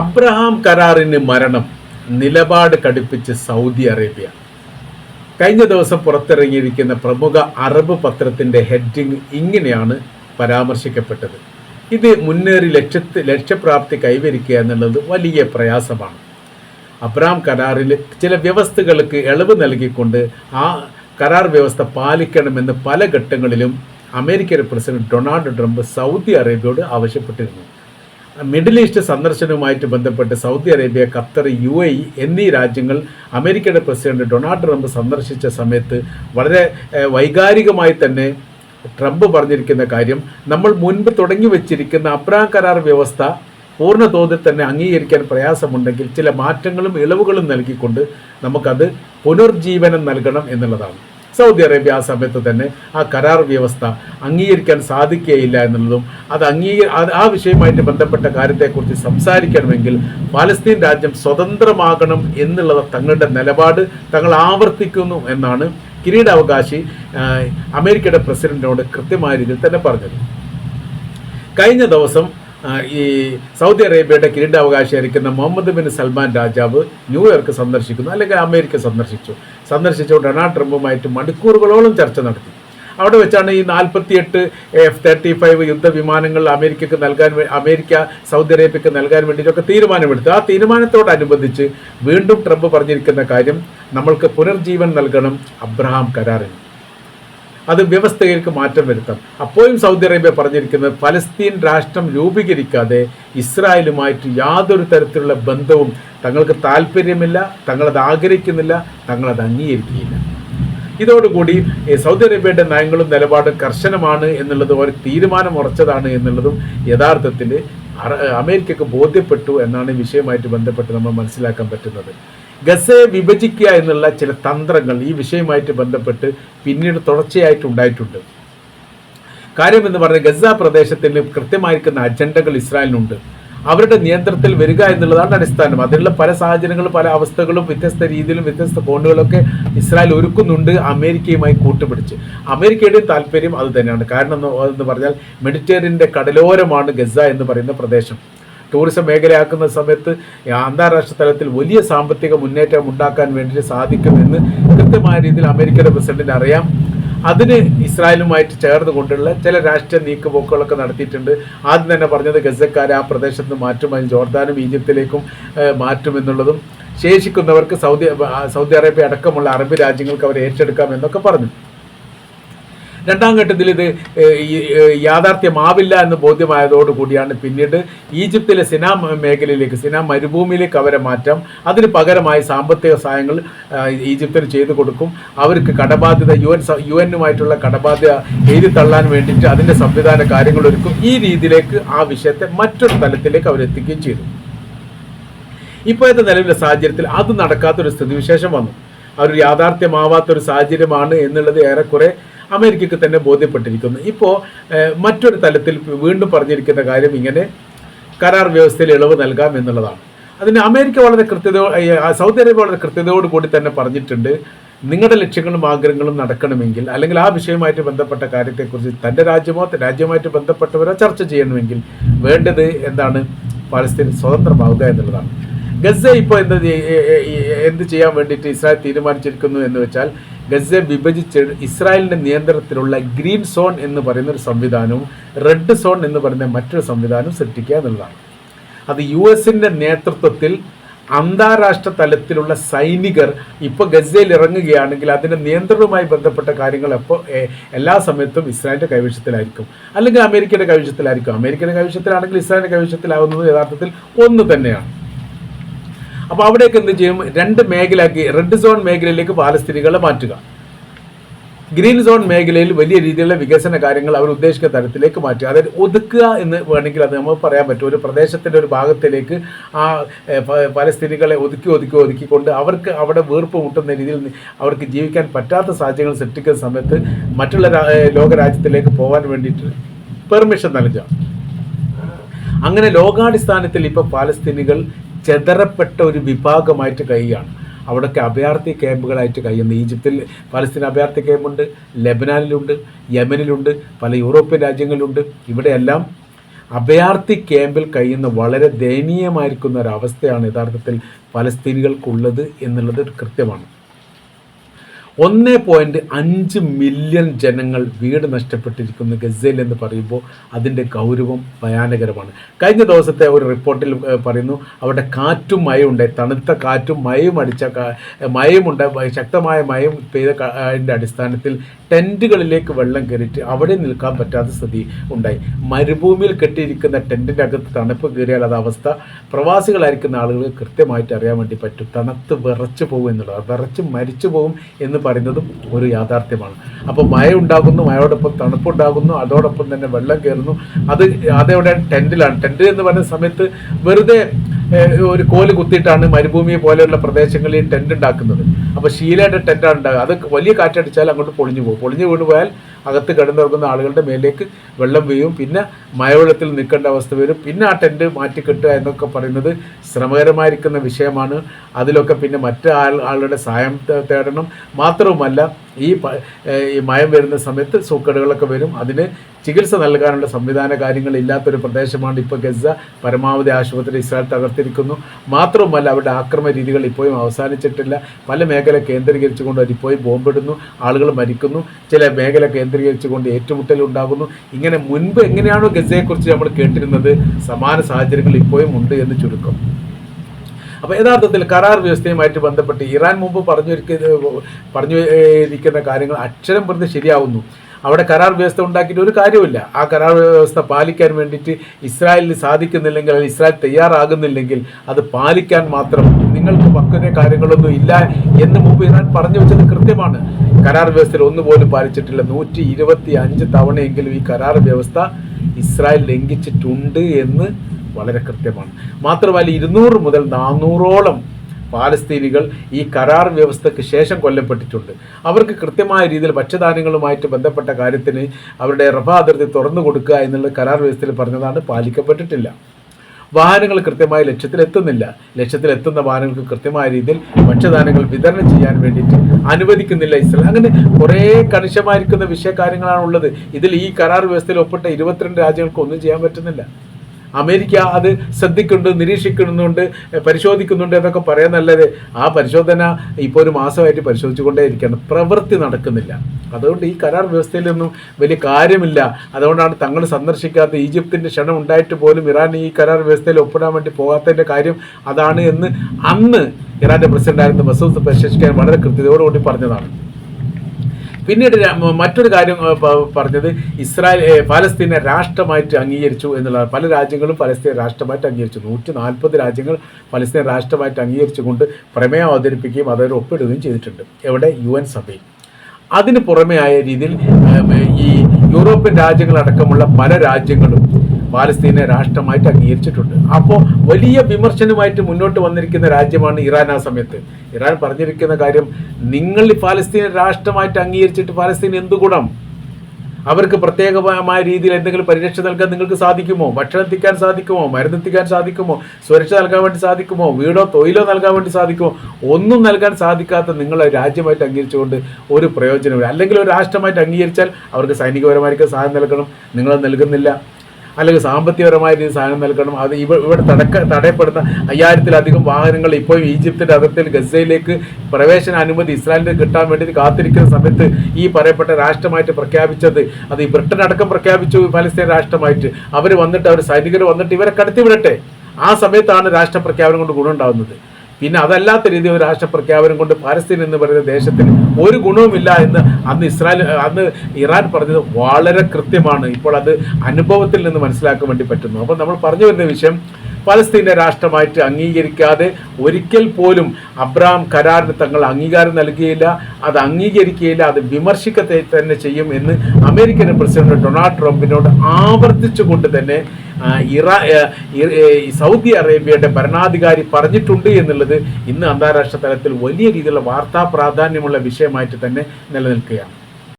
Abraham കരാറിന് മരണം നിലപാട് കടുപ്പിച്ച് സൗദി അറേബ്യ. കഴിഞ്ഞ ദിവസം പുറത്തിറങ്ങിയിരിക്കുന്ന പ്രമുഖ അറബ് പത്രത്തിന്റെ ഹെഡിങ് ഇങ്ങനെയാണ് പരാമർശിക്കപ്പെട്ടത്. ഇത് മുന്നേറി ലക്ഷ്യത്ത് ലക്ഷ്യപ്രാപ്തി കൈവരിക്കുക എന്നുള്ളത് വലിയ പ്രയാസമാണ്. അബ്രാം കരാറിൽ ചില വ്യവസ്ഥകൾക്ക് ഇളവ് നൽകിക്കൊണ്ട് ആ കരാർ വ്യവസ്ഥ പാലിക്കണമെന്ന് പല ഘട്ടങ്ങളിലും American president Donald Trump Saudi അറേബ്യയോട് ആവശ്യപ്പെട്ടിരുന്നു. മിഡിൽ ഈസ്റ്റ് സന്ദർശനവുമായിട്ട് ബന്ധപ്പെട്ട് Saudi Arabia Qatar U A എന്നീ രാജ്യങ്ങൾ അമേരിക്കയുടെ പ്രസിഡന്റ് ഡൊണാൾഡ് ട്രംപ് സന്ദർശിച്ച സമയത്ത് വളരെ വൈകാരികമായി തന്നെ ട്രംപ് പറഞ്ഞിരിക്കുന്ന കാര്യം നമ്മൾ മുൻപ് തുടങ്ങി വെച്ചിരിക്കുന്ന അബ്രാം കരാർ വ്യവസ്ഥ പൂർണ തോതിൽ തന്നെ അംഗീകരിക്കാൻ പ്രയാസമുണ്ടെങ്കിൽ ചില മാറ്റങ്ങളും ഇളവുകളും നൽകിക്കൊണ്ട് നമുക്കത് പുനർജീവനം നൽകണം എന്നുള്ളതാണ്. സൗദി അറേബ്യ ആ സമയത്ത് തന്നെ ആ കരാർ വ്യവസ്ഥ അംഗീകരിക്കാൻ സാധിക്കുകയില്ല എന്നുള്ളതും അത് അംഗീക ആ വിഷയമായിട്ട് ബന്ധപ്പെട്ട കാര്യത്തെക്കുറിച്ച് സംസാരിക്കണമെങ്കിൽ പാലസ്തീൻ രാജ്യം സ്വതന്ത്രമാകണം എന്നുള്ളത് തങ്ങളുടെ നിലപാട് തങ്ങൾ ആവർത്തിക്കുന്നു എന്നാണ് കിരീടാവകാശി അമേരിക്കയുടെ പ്രസിഡന്റിനോട് കൃത്യമായ രീതിയിൽ തന്നെ പറഞ്ഞത്. കഴിഞ്ഞ ദിവസം ഈ സൗദി അറേബ്യയുടെ കിരീടാവകാശിയായിരിക്കുന്ന മുഹമ്മദ് ബിൻ സൽമാൻ രാജാവ് ന്യൂയോർക്ക് സന്ദർശിക്കുന്നു അല്ലെങ്കിൽ അമേരിക്ക സന്ദർശിച്ചു. സന്ദർശിച്ചു ഡൊണാൾഡ് ട്രംപുമായിട്ട് മണിക്കൂറുകളോളം ചർച്ച നടത്തി. അവിടെ വെച്ചാണ് ഈ നാൽപ്പത്തിയെട്ട് എഫ് തേർട്ടി ഫൈവ് യുദ്ധവിമാനങ്ങൾ അമേരിക്കക്ക് നൽകാൻ അമേരിക്ക സൗദി അറേബ്യക്ക് നൽകാൻ വേണ്ടിയിട്ടൊക്കെ തീരുമാനമെടുത്തു. ആ തീരുമാനത്തോടനുബന്ധിച്ച് വീണ്ടും ട്രംപ് പറഞ്ഞിരിക്കുന്ന കാര്യം നമ്മൾക്ക് പുനർജീവൻ നൽകണം അബ്രഹാം കരാറിന്. അത് വ്യവസ്ഥകൾക്ക് മാറ്റം വരുത്താം. അപ്പോഴും സൗദി അറേബ്യ പറഞ്ഞിരിക്കുന്നത് ഫലസ്തീൻ രാഷ്ട്രം രൂപീകരിക്കാതെ ഇസ്രായേലുമായിട്ട് യാതൊരു തരത്തിലുള്ള ബന്ധവും തങ്ങൾക്ക് താല്പര്യമില്ല തങ്ങളത് ആഗ്രഹിക്കുന്നില്ല തങ്ങളത് അംഗീകരിക്കുകയില്ല ഇതോടുകൂടി സൗദി അറേബ്യയുടെ നയങ്ങളും നിലപാടും കർശനമാണ് എന്നുള്ളതും ഒരു തീരുമാനം ഉറച്ചതാണ് എന്നുള്ളതും യഥാർത്ഥത്തിൽ അമേരിക്കക്ക് ബോധ്യപ്പെട്ടു എന്നാണ് വിഷയമായിട്ട് ബന്ധപ്പെട്ട് നമ്മൾ മനസ്സിലാക്കാൻ പറ്റുന്നത്. ഗസയെ വിഭജിക്കുക എന്നുള്ള ചില തന്ത്രങ്ങൾ ഈ വിഷയമായിട്ട് ബന്ധപ്പെട്ട് പിന്നീട് തുടർച്ചയായിട്ട് ഉണ്ടായിട്ടുണ്ട്. കാര്യം എന്ന് പറഞ്ഞാൽ ഗസ പ്രദേശത്തിന് കൃത്യമായിരിക്കുന്ന അജണ്ടകൾ ഇസ്രായേലിനുണ്ട്. അവരുടെ നിയന്ത്രണത്തിൽ വരിക എന്നുള്ളതാണ് അടിസ്ഥാനം. അതിനുള്ള പല സാഹചര്യങ്ങളും പല അവസ്ഥകളും വ്യത്യസ്ത രീതിയിലും വ്യത്യസ്ത കോണുകളൊക്കെ ഇസ്രായേൽ ഒരുക്കുന്നുണ്ട് അമേരിക്കയുമായി കൂട്ടുപിടിച്ച്. അമേരിക്കയുടെ താല്പര്യം അത് തന്നെയാണ്. കാരണം എന്ന് പറഞ്ഞാൽ മെഡിറ്റേറിയന്റെ കടലോരമാണ് ഗസ എന്ന് പറയുന്ന പ്രദേശം. ടൂറിസം മേഖലയാക്കുന്ന സമയത്ത് അന്താരാഷ്ട്ര തലത്തിൽ വലിയ സാമ്പത്തിക മുന്നേറ്റം ഉണ്ടാക്കാൻ വേണ്ടി സാധിക്കുമെന്ന് കൃത്യമായ രീതിയിൽ അമേരിക്കയുടെ പ്രസിഡന്റിന് അറിയാം. അതിന് ഇസ്രായേലുമായിട്ട് ചേർന്ന് കൊണ്ടുള്ള ചില രാഷ്ട്രീയ നീക്കുപോക്കുകളൊക്കെ നടത്തിയിട്ടുണ്ട്. ആദ്യം തന്നെ പറഞ്ഞത് ഗസക്കാരെ ആ പ്രദേശത്ത് നിന്ന് മാറ്റും അതിന് ജോർദാനും ഈജിപ്തിലേക്കും മാറ്റുമെന്നുള്ളതും ശേഷിക്കുന്നവർക്ക് സൗദി സൗദി അറേബ്യ അടക്കമുള്ള അറബ് രാജ്യങ്ങൾക്ക് അവർ ഏറ്റെടുക്കാം എന്നൊക്കെ പറഞ്ഞു. രണ്ടാം ഘട്ടത്തിൽ ഇത് യാഥാർത്ഥ്യമാവില്ല എന്ന് ബോധ്യമായതോടുകൂടിയാണ് പിന്നീട് ഈജിപ്തിലെ സിനാ മേഖലയിലേക്ക് സിനാ മരുഭൂമിയിലേക്ക് അവരെ മാറ്റാം. അതിന് പകരമായി സാമ്പത്തിക സഹായങ്ങൾ ഈജിപ്തിന് ചെയ്തു കൊടുക്കും. അവർക്ക് കടബാധ്യത യു എൻ യു എന്നുമായിട്ടുള്ള കടബാധ്യത എഴുതി തള്ളാൻ വേണ്ടിയിട്ട് അതിന്റെ സംവിധാന കാര്യങ്ങൾ ഒരുക്കും. ഈ രീതിയിലേക്ക് ആ വിഷയത്തെ മറ്റൊരു തലത്തിലേക്ക് അവരെത്തിക്കുകയും ചെയ്തു. ഇപ്പോഴത്തെ നിലവിലെ സാഹചര്യത്തിൽ അത് നടക്കാത്തൊരു സ്ഥിതിവിശേഷം വന്നു. അതൊരു യാഥാർത്ഥ്യമാവാത്തൊരു സാഹചര്യമാണ് എന്നുള്ളത് ഏറെക്കുറെ അമേരിക്കയ്ക്ക് തന്നെ ബോധ്യപ്പെട്ടിരിക്കുന്നു. ഇപ്പോൾ മറ്റൊരു തലത്തിൽ വീണ്ടും പറഞ്ഞിരിക്കുന്ന കാര്യം ഇങ്ങനെ കരാർ വ്യവസ്ഥയിൽ ഇളവ് നൽകാം എന്നുള്ളതാണ്. അതിന് അമേരിക്ക വളരെ കൃത്യതോ സൗദി അറേബ്യ വളരെ കൃത്യതയോട് കൂടി തന്നെ പറഞ്ഞിട്ടുണ്ട് നിങ്ങളുടെ ലക്ഷ്യങ്ങളും ആഗ്രഹങ്ങളും നടക്കണമെങ്കിൽ അല്ലെങ്കിൽ ആ വിഷയവുമായിട്ട് ബന്ധപ്പെട്ട കാര്യത്തെക്കുറിച്ച് തന്റെ രാജ്യമോ രാജ്യവുമായിട്ട് ബന്ധപ്പെട്ടവരോ ചർച്ച ചെയ്യണമെങ്കിൽ വേണ്ടത് എന്താണ്? പാലസ്തീൻ സ്വതന്ത്രമാവുക എന്നുള്ളതാണ്. ഗസ ഇപ്പോൾ എന്ത് എന്ത് ചെയ്യാൻ വേണ്ടിയിട്ട് ഇസ്രായേൽ തീരുമാനിച്ചിരിക്കുന്നു എന്ന് വെച്ചാൽ ഗസ വിഭജിച്ച് ഇസ്രായേലിന്റെ നിയന്ത്രണത്തിലുള്ള ഗ്രീൻ സോൺ എന്ന് പറയുന്ന ഒരു സംവിധാനവും റെഡ് സോൺ എന്ന് പറയുന്ന മറ്റൊരു സംവിധാനവും സൃഷ്ടിക്കുക എന്നുള്ളതാണ്. അത് യു എസിന്റെ നേതൃത്വത്തിൽ അന്താരാഷ്ട്ര തലത്തിലുള്ള സൈനികർ ഇപ്പോൾ ഗസയിൽ ഇറങ്ങുകയാണെങ്കിൽ അതിന്റെ നിയന്ത്രണവുമായി ബന്ധപ്പെട്ട കാര്യങ്ങൾ അപ്പോൾ എല്ലാ സമയത്തും ഇസ്രായേലിന്റെ കൈവശത്തിലായിരിക്കും. അല്ലെങ്കിൽ അമേരിക്കയുടെ കൈവശത്തിലായിരിക്കും. അമേരിക്കയുടെ കൈവശത്തിലാണെങ്കിൽ ഇസ്രായേലിന്റെ കൈവശത്തിലാവുന്നത് യഥാർത്ഥത്തിൽ ഒന്ന് തന്നെയാണ്. അപ്പോൾ അവിടേക്ക് എന്ത് ചെയ്യും? രണ്ട് മേഖലയാക്കി റെഡ് സോൺ മേഖലയിലേക്ക് പാലസ്തീനികളെ മാറ്റുക. ഗ്രീൻ സോൺ മേഖലയിൽ വലിയ രീതിയിലുള്ള വികസന കാര്യങ്ങൾ അവർ ഉദ്ദേശിക്കുന്ന തരത്തിലേക്ക് മാറ്റുക. അതായത് ഒതുക്കുക എന്ന് വേണമെങ്കിൽ അത് നമുക്ക് പറയാൻ പറ്റും. ഒരു പ്രദേശത്തിന്റെ ഒരു ഭാഗത്തിലേക്ക് ആ പലസ്തീനികളെ ഒതുക്കി ഒതുക്കി ഒതുക്കിക്കൊണ്ട് അവർക്ക് അവിടെ വീർപ്പ് മുട്ടുന്ന രീതിയിൽ അവർക്ക് ജീവിക്കാൻ പറ്റാത്ത സാഹചര്യങ്ങൾ സൃഷ്ടിക്കുന്ന സമയത്ത് മറ്റുള്ള ലോകരാജ്യത്തിലേക്ക് പോകാൻ വേണ്ടിയിട്ട് പെർമിഷൻ നൽകുക. അങ്ങനെ ലോകാടിസ്ഥാനത്തിൽ ഇപ്പോൾ പാലസ്തീനികൾ ചെതറപ്പെട്ട ഒരു വിഭാഗമായിട്ട് കഴിയുകയാണ്. അവിടെയൊക്കെ അഭയാർത്ഥി ക്യാമ്പുകളായിട്ട് കഴിയുന്ന. ഈജിപ്തിൽ പലസ്തീൻ അഭയാർത്ഥി ക്യാമ്പുണ്ട് ലെബനാനിലുണ്ട് യമനിലുണ്ട് പല യൂറോപ്യൻ രാജ്യങ്ങളിലുണ്ട്. ഇവിടെയെല്ലാം അഭയാർത്ഥി ക്യാമ്പിൽ കഴിയുന്ന വളരെ ദയനീയമായിരിക്കുന്ന ഒരവസ്ഥയാണ് യഥാർത്ഥത്തിൽ പലസ്തീനികൾക്കുള്ളത് എന്നുള്ളത് കൃത്യമാണ്. ഒന്ന് പോയിന്റ് അഞ്ച് മില്യൺ ജനങ്ങൾ വീട് നഷ്ടപ്പെട്ടിരിക്കുന്ന ഗസയിൽ എന്ന് പറയുമ്പോൾ അതിന്റെ ഗൗരവം ഭയാനകരമാണ്. കഴിഞ്ഞ ദിവസത്തെ ഒരു റിപ്പോർട്ടിൽ പറയുന്നു അവിടെ കാറ്റും മയം ഉണ്ടായി തണുത്ത കാറ്റും മഴയും അടിച്ച മഴയുമുണ്ട് ശക്തമായ മഴയും പെയ്ത അതിന്റെ അടിസ്ഥാനത്തിൽ ടെന്റുകളിലേക്ക് വെള്ളം കയറിയിട്ട് അവിടെ നിൽക്കാൻ പറ്റാത്ത സ്ഥിതി ഉണ്ടായി. മരുഭൂമിയിൽ കെട്ടിയിരിക്കുന്ന ടെന്റിന്റെ അകത്ത് തണുപ്പ് കയറിയാൽ അത് അവസ്ഥ പ്രവാസികളായിരിക്കുന്ന ആളുകൾ കൃത്യമായിട്ട് അറിയാൻ വേണ്ടി പറ്റും. തണുത്ത് വിറച്ചു പോകും എന്നുള്ളത് വിറച്ച് മരിച്ചു പോകും എന്ന് പറയുന്നതും ഒരു യാഥാർത്ഥ്യമാണ്. അപ്പോൾ മഴ ഉണ്ടാകുന്നു മഴയോടൊപ്പം തണുപ്പുണ്ടാകുന്നു അതോടൊപ്പം തന്നെ വെള്ളം കയറുന്നു. അത് അതവിടെ ടെന്റിലാണ് ടെന്റ് എന്ന് പറയുന്ന സമയത്ത് വെറുതെ ഒരു കോൽ കുത്തിയിട്ടാണ് മരുഭൂമി പോലെയുള്ള പ്രദേശങ്ങളിൽ ടെന്റ് ഉണ്ടാക്കുന്നത്. അപ്പോൾ ശീലയുടെ ടെന്റാണ് ഉണ്ടാകുക. അത് വലിയ കാറ്റടിച്ചാൽ അങ്ങോട്ട് പൊളിഞ്ഞു പോകും. പൊളിഞ്ഞു വീണ് പോയാൽ അകത്ത് കിടന്നിറങ്ങുന്ന ആളുകളുടെ മേലേക്ക് വെള്ളം വീഴും. പിന്നെ മഴവെള്ളത്തിൽ നിൽക്കേണ്ട അവസ്ഥ വരും. പിന്നെ ആ ടെന്റ് മാറ്റിക്കെട്ടുക എന്നൊക്കെ പറയുന്നത് ശ്രമകരമായിരിക്കുന്ന വിഷയമാണ്. അതിലൊക്കെ പിന്നെ മറ്റു ആൾ ആളുടെ സഹായം തേടണം. മാത്രവുമല്ല ഈ ഈ മയം വരുന്ന സമയത്ത് സൂക്കടുകളൊക്കെ വരും. അതിന് ചികിത്സ നൽകാനുള്ള സംവിധാന കാര്യങ്ങൾ ഇല്ലാത്തൊരു പ്രദേശമാണ് ഇപ്പോൾ ഗസ പരമാവധി ആശുപത്രി ഇസ്രായേൽ തകർത്തിരിക്കുന്നു. മാത്രവുമല്ല അവരുടെ ആക്രമ രീതികൾ ഇപ്പോഴും അവസാനിച്ചിട്ടില്ല. പല മേഖല കേന്ദ്രീകരിച്ചുകൊണ്ട് അവർ ഇപ്പോഴും ബോംബിടുന്നു. ആളുകൾ മരിക്കുന്നു. ചില മേഖല കേന്ദ്രീകരിച്ചുകൊണ്ട് ഏറ്റുമുട്ടൽ ഉണ്ടാകുന്നു ഇങ്ങനെ മുൻപ് എങ്ങനെയാണോ ഗസയെക്കുറിച്ച് നമ്മൾ കേട്ടിരുന്നത് സമാന സാഹചര്യങ്ങൾ ഇപ്പോഴും ഉണ്ട് എന്ന് ചുരുക്കം. അപ്പോൾ യഥാർത്ഥത്തിൽ കരാർ വ്യവസ്ഥയുമായിട്ട് ബന്ധപ്പെട്ട് ഇറാൻ മുമ്പ് പറഞ്ഞിരിക്കുന്ന പറഞ്ഞു ഇരിക്കുന്ന കാര്യങ്ങൾ അക്ഷരം പ്രതി ശരിയാവുന്നു. അവിടെ കരാർ വ്യവസ്ഥ ഉണ്ടാക്കിയിട്ട് ഒരു കാര്യമില്ല ആ കരാർ വ്യവസ്ഥ പാലിക്കാൻ വേണ്ടിയിട്ട് ഇസ്രായേലിന് സാധിക്കുന്നില്ലെങ്കിൽ അല്ലെങ്കിൽ ഇസ്രായേൽ തയ്യാറാകുന്നില്ലെങ്കിൽ അത് പാലിക്കാൻ മാത്രം നിങ്ങൾക്ക് പക്വത കാര്യങ്ങളൊന്നും ഇല്ല എന്ന് മുമ്പ് ഇറാൻ പറഞ്ഞു വെച്ചത് കൃത്യമാണ്. കരാർ വ്യവസ്ഥയിൽ ഒന്നുപോലും പാലിച്ചിട്ടില്ല. നൂറ്റി ഇരുപത്തി അഞ്ച് തവണയെങ്കിലും ഈ കരാർ വ്യവസ്ഥ ഇസ്രായേൽ ലംഘിച്ചിട്ടുണ്ട് എന്ന് വളരെ കൃത്യമാണ്. മാത്രമല്ല ഇരുന്നൂറ് മുതൽ നാനൂറോളം പാലസ്തീനികൾ ഈ കരാർ വ്യവസ്ഥയ്ക്ക് ശേഷം കൊല്ലപ്പെട്ടിട്ടുണ്ട്. അവർക്ക് കൃത്യമായ രീതിയിൽ ഭക്ഷ്യധാന്യങ്ങളുമായിട്ട് ബന്ധപ്പെട്ട കാര്യത്തിന് അവരുടെ റഫ അതിർത്തി തുറന്നു കൊടുക്കുക എന്നുള്ള കരാർ വ്യവസ്ഥയിൽ പറഞ്ഞതാണ് പാലിക്കപ്പെട്ടിട്ടില്ല. വാഹനങ്ങൾ കൃത്യമായ ലക്ഷ്യത്തിലെത്തുന്നില്ല. ലക്ഷ്യത്തിലെത്തുന്ന വാഹനങ്ങൾക്ക് കൃത്യമായ രീതിയിൽ ഭക്ഷ്യധാന്യങ്ങൾ വിതരണം ചെയ്യാൻ വേണ്ടിയിട്ട് അനുവദിക്കുന്നില്ല ഇസ്രായേൽ. അങ്ങനെ കുറേ കണിശമായിരിക്കുന്ന വിഷയ ഉള്ളത് ഇതിൽ ഈ കരാർ വ്യവസ്ഥയിൽ ഒപ്പിട്ട ഇരുപത്തിരണ്ട് രാജ്യങ്ങൾക്ക് ഒന്നും ചെയ്യാൻ പറ്റുന്നില്ല. അമേരിക്ക അത് ശ്രദ്ധിക്കുന്നുണ്ട് നിരീക്ഷിക്കുന്നുണ്ട് പരിശോധിക്കുന്നുണ്ട് എന്നൊക്കെ പറയാനല്ലത് ആ പരിശോധന ഇപ്പോൾ ഒരു മാസമായിട്ട് പരിശോധിച്ചുകൊണ്ടേ ഇരിക്കുകയാണ് പ്രവൃത്തി നടക്കുന്നില്ല. അതുകൊണ്ട് ഈ കരാർ വ്യവസ്ഥയിലൊന്നും വലിയ കാര്യമില്ല. അതുകൊണ്ടാണ് തങ്ങൾ സന്ദർശിക്കാത്ത ഈജിപ്തിന്റെ ക്ഷണം ഉണ്ടായിട്ട് പോലും ഇറാൻ ഈ കരാർ വ്യവസ്ഥയിൽ ഒപ്പിടാൻ വേണ്ടി പോകാത്തതിന്റെ കാര്യം അതാണ് എന്ന് അന്ന് ഇറാന്റെ പ്രസിഡന്റായിരുന്ന മസൂദ് പരിശോധിക്കാൻ വളരെ കൃത്യതയോടുകൂടി പറഞ്ഞതാണ്. പിന്നീട് മറ്റൊരു കാര്യം പറഞ്ഞത് ഇസ്രായേൽ പാലസ്തീനെ രാഷ്ട്രമായിട്ട് അംഗീകരിച്ചു എന്നുള്ളതാണ് പല രാജ്യങ്ങളും പലസ്തീൻ രാഷ്ട്രമായിട്ട് അംഗീകരിച്ചു. നൂറ്റി നാൽപ്പത് രാജ്യങ്ങൾ പലസ്തീൻ രാഷ്ട്രമായിട്ട് അംഗീകരിച്ചുകൊണ്ട് പ്രമേയം അവതരിപ്പിക്കുകയും അതൊരു ഒപ്പിടുകയും ചെയ്തിട്ടുണ്ട്. എവിടെ? യു എൻ സഭയിൽ. അതിന് ആയ രീതിയിൽ ഈ യൂറോപ്യൻ രാജ്യങ്ങളടക്കമുള്ള പല രാജ്യങ്ങളും പാലസ്തീനെ രാഷ്ട്രമായിട്ട് അംഗീകരിച്ചിട്ടുണ്ട്. അപ്പോൾ വലിയ വിമർശനമായിട്ട് മുന്നോട്ട് വന്നിരിക്കുന്ന രാജ്യമാണ് ഇറാൻ ആ സമയത്ത്. ഇറാൻ പറഞ്ഞിരിക്കുന്ന കാര്യം നിങ്ങൾ പാലസ്തീനെ രാഷ്ട്രമായിട്ട് അംഗീകരിച്ചിട്ട് പാലസ്തീൻ എന്ത് അവർക്ക് പ്രത്യേകമായ രീതിയിൽ എന്തെങ്കിലും പരിരക്ഷ നൽകാൻ നിങ്ങൾക്ക് സാധിക്കുമോ? ഭക്ഷണം എത്തിക്കാൻ സാധിക്കുമോ? മരുന്ന് എത്തിക്കാൻ സാധിക്കുമോ? സുരക്ഷ നൽകാൻ വേണ്ടി സാധിക്കുമോ? വീടോ തൊഴിലോ നൽകാൻ വേണ്ടി സാധിക്കുമോ? ഒന്നും നൽകാൻ സാധിക്കാത്ത നിങ്ങളെ രാജ്യമായിട്ട് അംഗീകരിച്ചുകൊണ്ട് ഒരു പ്രയോജനമില്ല അല്ലെങ്കിൽ ഒരു രാഷ്ട്രമായിട്ട് അംഗീകരിച്ചാൽ അവർക്ക് സൈനികപരമായിരിക്കും സഹായം നൽകണം. നിങ്ങൾ നൽകുന്നില്ല. അല്ലെങ്കിൽ സാമ്പത്തികപരമായ രീതിയിൽ സഹായം നൽകണം. അത് ഇവ ഇവിടെ തടക്ക തടയപ്പെടുന്ന അയ്യായിരത്തിലധികം വാഹനങ്ങൾ ഇപ്പോൾ ഈജിപ്തിന്റെ അതിർത്തിയിൽ ഗസയിലേക്ക് പ്രവേശന അനുമതി ഇസ്രായേലിന് കിട്ടാൻ വേണ്ടി കാത്തിരിക്കുന്ന സമയത്ത് ഈ പറയപ്പെട്ട രാഷ്ട്രമായിട്ട് പ്രഖ്യാപിച്ചത് അത് ഈ ബ്രിട്ടൻ അടക്കം പ്രഖ്യാപിച്ചു പലസ്തീൻ രാഷ്ട്രമായിട്ട്. അവർ വന്നിട്ട് അവർ സൈനികർ വന്നിട്ട് ഇവരെ കടത്തിവിടട്ടെ. ആ സമയത്താണ് രാഷ്ട്രപ്രഖ്യാപനം കൊണ്ട് ഗുണമുണ്ടാകുന്നത് പിന്നെ അതല്ലാത്ത രീതിയിൽ ഒരു രാഷ്ട്രപ്രഖ്യാപനം കൊണ്ട് പാലസ്തീൻ എന്ന് പറയുന്ന ദേശത്തിന് ഒരു ഗുണവുമില്ല എന്ന് അന്ന് ഇസ്രായേൽ അന്ന് ഇറാൻ പറഞ്ഞത് വളരെ കൃത്യമാണ്. ഇപ്പോൾ അത് അനുഭവത്തിൽ നിന്ന് മനസ്സിലാക്കാൻ വേണ്ടി പറ്റുന്നു. അപ്പോൾ നമ്മൾ പറഞ്ഞു വരുന്ന വിഷയം പലസ്തീനെ രാഷ്ട്രമായിട്ട് അംഗീകരിക്കാതെ ഒരിക്കൽ പോലും അബ്രാം കരാറിന് തങ്ങൾ അംഗീകാരം നൽകുകയില്ല അത് അംഗീകരിക്കുകയില്ല. അത് വിമർശിക്കത്തെ തന്നെ ചെയ്യും എന്ന് അമേരിക്കൻ പ്രസിഡന്റ് ഡൊണാൾഡ് ട്രംപിനോട് ആവർത്തിച്ചുകൊണ്ട് തന്നെ ഇറാ സൗദി അറേബ്യയുടെ ഭരണാധികാരി പറഞ്ഞിട്ടുണ്ട് എന്നുള്ളത് ഇന്ന് അന്താരാഷ്ട്ര തലത്തിൽ വലിയ രീതിയിലുള്ള വാർത്താ പ്രാധാന്യമുള്ള വിഷയമായിട്ട് തന്നെ നിലനിൽക്കുകയാണ്.